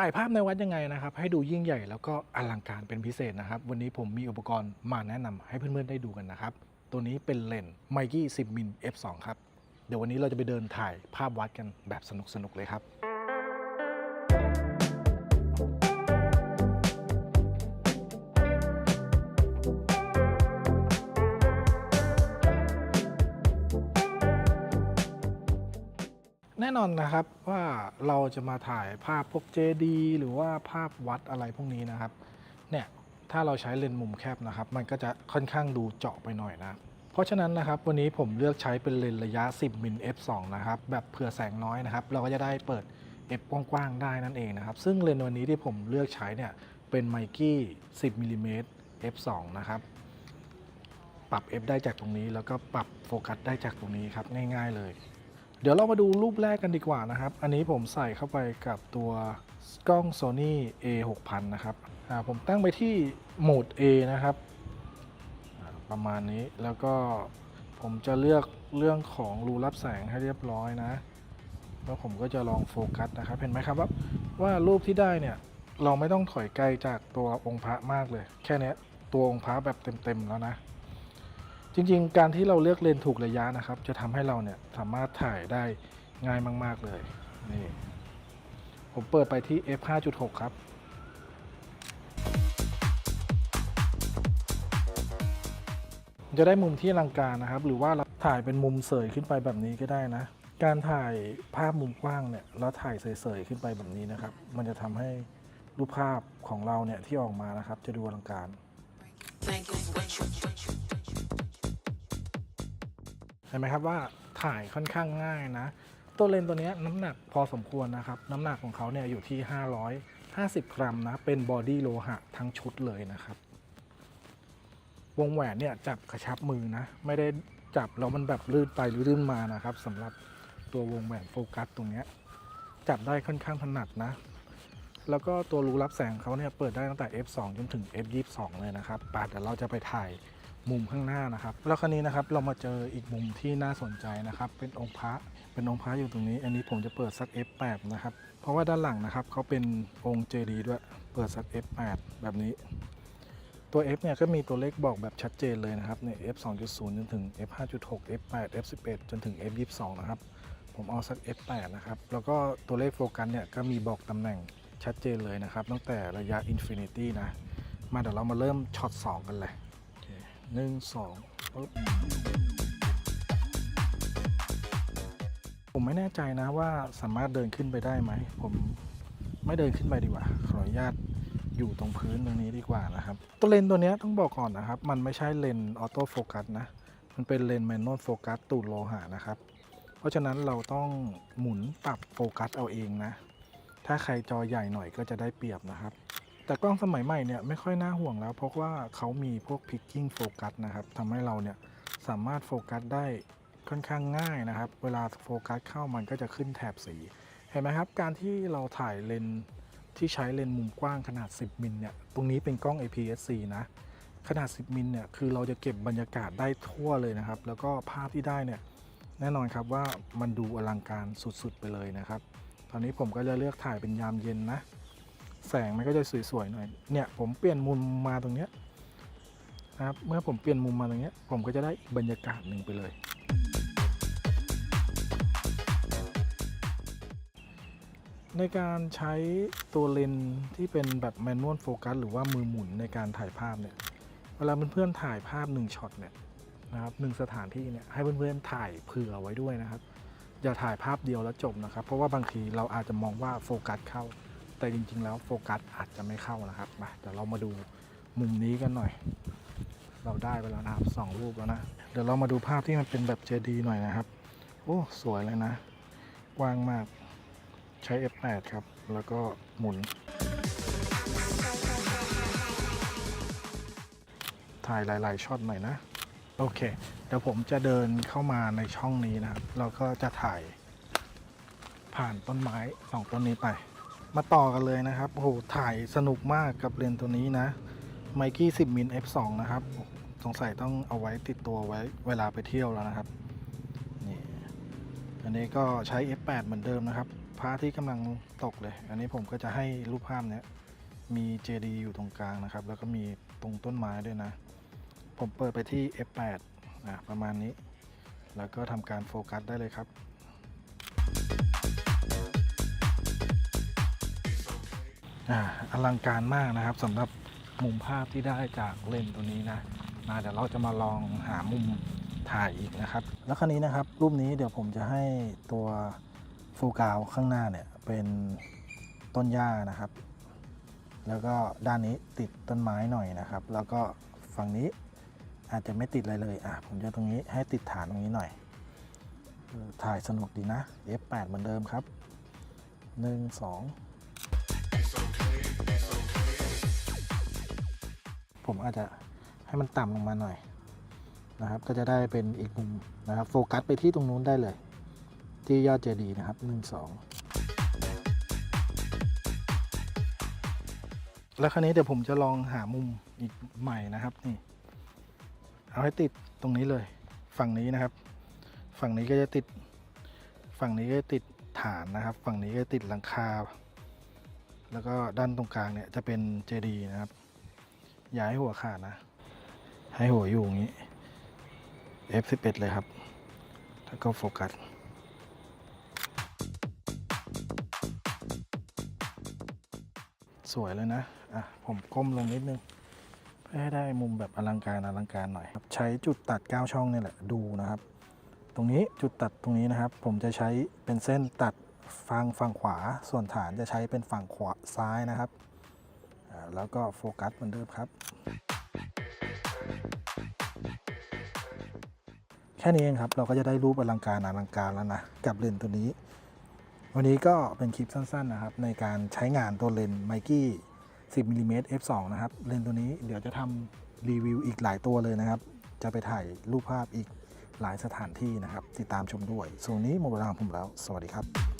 ถ่ายภาพในวัดยังไงนะครับ ให้ดูยิ่งใหญ่แล้วก็อลังการเป็นพิเศษนะครับ วันนี้ผมมีอุปกรณ์มาแนะนำให้เพื่อนๆได้ดูกันนะครับ ตัวนี้เป็นเลนส์ไมกี้10มิล f2 ครับ เดี๋ยววันนี้เราจะไปเดินถ่ายภาพวัดกันแบบสนุกๆเลยครับ น่นอนนะครับว่าเราจะมาถ่ายภาพพวกเจดีหรือว่าภาพวัดอะไรพวกนี้นะครับ เนี่ยถ้าเราใช้เลนส์มุมแคบนะครับ มันก็จะค่อนข้างดูเจาะไปหน่อยนะ เพราะฉะนั้นนะครับวันนี้ผมเลือกใช้เป็นเลนส์ระยะ 10มิล f2 นะครับแบบเผื่อแสงน้อยนะครับ เราก็จะได้เปิด f กว้างๆได้นั่นเองนะครับ ซึ่งเลนส์วันนี้ที่ผมเลือกใช้เนี่ยเป็นไมกี้ 10มิลลิเมตร f2 นะครับปรับ f ได้จากตรงนี้ แล้วก็ปรับโฟกัสได้จากตรงนี้ครับง่าย ๆเลย ดี๋ยวเรามาดูรูปแรกกันดีกว่านะครับ อันนี้ผมใส่เข้าไปกับตัวกล้อง Sony A 6000นะครับผมตั้งไปที่โหมด A นะครับ ประมาณนี้แล้วก็ผมจะเลือกเรื่องของรูรับแสงให้เรียบร้อยนะ แล้วผมก็จะลองโฟกัสนะครับ เห็นไหมครับว่าว่ารูปที่ได้เนี่ยเราไม่ต้องถอยไกลจากตัวองค์พระมากเลย แค่นี้ตัวองค์พระแบบเต็มๆแล้วนะ จริงๆ การที่เราเลือกเลนส์ถูกระยะนะครับ จะทำให้เราเนี่ยสามารถถ่ายได้ง่ายมาก ๆ เลยนี่ผมเปิดไปที่ f 5.6 ครับ จะได้มุมที่อลังการนะครับ หรือว่าเราถ่ายเป็นมุมเสยขึ้นไปแบบนี้ก็ได้นะ การถ่ายภาพมุมกว้างเนี่ยแล้วถ่ายเสยๆขึ้นไปแบบนี้นะครับ มันจะทำให้รูปภาพของเราเนี่ยที่ออกมานะครับ จะดูอลังการ Think you, ห็นไหมครับว่าถ่ายค่อนข้างง่ายนะ ตัวเลนส์ตัวนี้น้ำหนักพอสมควรนะครับ น้ำหนักของเขาเนี่ยอยู่ที่ 550 กรัมนะ เป็นบอดี้โลหะทั้งชุดเลยนะครับ วงแหวนเนี่ยจับกระชับมือนะ ไม่ได้จับแล้วมันแบบลื่นไปหรือลื่นมานะครับสำหรับตัววงแหวนโฟกัสตรงนี้จับได้ค่อนข้างถนัดนะ แล้วก็ตัวรูรับแสงเขาเนี่ยเปิดได้ตั้งแต่ f2 จนถึง f22 เลยนะครับปาดเดี๋ยวเราจะไปถ่าย มุมข้างหน้านะครับ แล้วคราวนี้นะครับเรามาเจออีกมุมที่น่าสนใจนะครับ เป็นองค์พระเป็นองค์พระอยู่ตรงนี้ อันนี้ผมจะเปิดสัก f8 นะครับ เพราะว่าด้านหลังนะครับเขาเป็นองค์เจดีย์ด้วยเปิดสัก f8 แบบนี้ ตัว f เนี่ยก็มีตัวเลขบอกแบบชัดเจนเลยนะครับเนี่ย f 2.0จนถึง f 5.6 f 8 f 11จนถึง f 22นะครับผมเอาสัก f 8นะครับแล้วก็ตัวเลขโฟกัสเนี่ยก็มีบอกตำแหน่งชัดเจนเลยนะครับตั้งแต่ระยะ Infinity นะมาเดี๋ยวเรามาเริ่มช็อต2กันเลย หนึ่งสองปึ๊บผมไม่แน่ใจนะว่าสามารถเดินขึ้นไปได้ไหม ผมไม่เดินขึ้นไปดีกว่า ขออนุญาตอยู่ตรงพื้นตรงนี้ดีกว่านะครับ ตัวเลนตัวนี้ต้องบอกก่อนนะครับ มันไม่ใช่เลนออโต้โฟกัสนะ มันเป็นเลนแมนนวลโฟกัสตูดโลหะนะครับ เพราะฉะนั้นเราต้องหมุนปรับโฟกัสเอาเองนะ ถ้าใครจอใหญ่หน่อยก็จะได้เปรียบนะครับ แต่กล้องสมัยใหม่เนี่ยไม่ค่อยน่าห่วงแล้ว เพราะว่าเขามีพวกพิกกิ้งโฟกัสนะครับทำให้เราเนี่ยสามารถโฟกัสได้ค่อนข้างง่ายนะครับ เวลาโฟกัสเข้ามันก็จะขึ้นแถบสี เห็นไหมครับ การที่เราถ่ายเลนที่ใช้เลนมุมกว้างขนาด 10 มิลเนี่ย ตรงนี้เป็นกล้อง APS-C นะ ขนาด 10 มิลเนี่ย คือเราจะเก็บบรรยากาศได้ทั่วเลยนะครับ แล้วก็ภาพที่ได้เนี่ย แน่นอนครับว่ามันดูอลังการสุดๆไปเลยนะครับ ตอนนี้ผมก็จะเลือกถ่ายเป็นยามเย็นนะ แสงมันก็จะสวยๆหน่อย เนี่ยผมเปลี่ยนมุมมาตรงเนี้ยนะครับ เมื่อผมเปลี่ยนมุมมาตรงเนี้ย ผมก็จะได้อีกบรรยากาศหนึ่งไปเลย ในการใช้ตัวเลนส์ที่เป็นแบบแมนนวลโฟกัสหรือว่ามือหมุนในการถ่ายภาพเนี่ย เวลาเพื่อนๆถ่ายภาพหนึ่งช็อตเนี่ยนะครับหนึ่งสถานที่เนี่ยให้เพื่อนๆถ่ายเผื่อไว้ด้วยนะครับ อย่าถ่ายภาพเดียวแล้วจบนะครับ เพราะว่าบางทีเราอาจจะมองว่าโฟกัสเข้า แต่จริง ๆ แล้วโฟกัสอาจจะไม่เข้านะครับมาเดี๋ยวเรามาดูมุมนี้กันหน่อย เราได้ไปแล้วนะครับสองรูปแล้วนะ เดี๋ยวเรามาดูภาพที่มันเป็นแบบเจดีหน่อยนะครับ โอ้สวยเลยนะ กว้างมากใช้ F8 ครับ แล้วก็หมุน ถ่ายหลาย ๆช็อตหน่อยนะ โอเค เดี๋ยวผมจะเดินเข้ามาในช่องนี้นะครับ เราก็จะถ่ายผ่านต้นไม้สองต้นนี้ไป มาต่อกันเลยนะครับโอ้โหถ่ายสนุกมากกับเลนส์ตัวนี้นะไมกี้10มิล f2 นะครับ สงสัยต้องเอาไว้ติดตัวไว้เวลาไปเที่ยวแล้วนะครับนี่อันนี้ก็ใช้ f8 เหมือนเดิมนะครับพระที่กำลังตกเลย อันนี้ผมก็จะให้รูปภาพเนี้ยมีเจดีอยู่ตรงกลางนะครับ แล้วก็มีตรงต้นไม้ด้วยนะ ผมเปิดไปที่ F8 อะประมาณนี้ แล้วก็ทำการโฟกัสได้เลยครับ อลังการมากนะครับสำหรับมุมภาพที่ได้จากเลนส์ตัวนี้นะมาเดี๋ยวเราจะมาลองหามุมถ่ายอีกนะครับ แล้วคราวนี้นะครับรูปนี้เดี๋ยวผมจะให้ตัวโฟกัสข้างหน้าเนี่ยเป็นต้นหญ้านะครับ แล้วก็ด้านนี้ติดต้นไม้หน่อยนะครับ แล้วก็ฝั่งนี้อาจจะไม่ติดอะไรเลยอะผมจะตรงนี้ให้ติดฐานตรงนี้หน่อย ถ่ายสนุกดีนะ F8 เหมือนเดิมครับ 1 2 ผมอาจจะให้มันต่ำลงมาหน่อยนะครับ ก็จะได้เป็นอีกมุมนะครับ โฟกัสไปที่ตรงนู้นได้เลย ที่ยอดเจดีย์นะครับ1 2แล้วคราวนี้เดี๋ยวผมจะลองหามุมอีกใหม่นะครับนี่เอาให้ติดตรงนี้เลย ฝั่งนี้นะครับ ฝั่งนี้ก็จะติด ฝั่งนี้ก็จะติดฐานนะครับ ฝั่งนี้ก็ติดหลังคา แล้วก็ด้านตรงกลางเนี่ยจะเป็นเจดีย์นะครับ อย่าให้หัวขาดนะ ให้หัวอยู่อย่างนี้ F11 เลยครับ แล้วก็โฟกัสสวยเลยนะ อะ ผมก้มลงนิดนึง เพื่อให้ได้มุมแบบอลังการอลังการหน่อยครับใช้จุดตัด 9 ช่องนี่แหละ ดูนะครับ ตรงนี้จุดตัดตรงนี้นะครับ ผมจะใช้เป็นเส้นตัด ฝั่งฝั่งขวาส่วนฐานจะใช้เป็นฝั่งขวาซ้ายนะครับ แล้วก็โฟกัสเหมือนเดิมครับ แค่นี้เองครับเราก็จะได้รูปอลังการอลังการแล้วนะ กับเลนตัวนี้ วันนี้ก็เป็นคลิปสั้นๆนะครับ ในการใช้งานตัวเลนไมกี้ 10มิลลิเมตร f2 นะครับ เลนตัวนี้เดี๋ยวจะทำรีวิวอีกหลายตัวเลยนะครับ จะไปถ่ายรูปภาพอีกหลายสถานที่นะครับ ติดตามชมด้วยส่วนนี้หมดเวลาของผมแล้ว สวัสดีครับ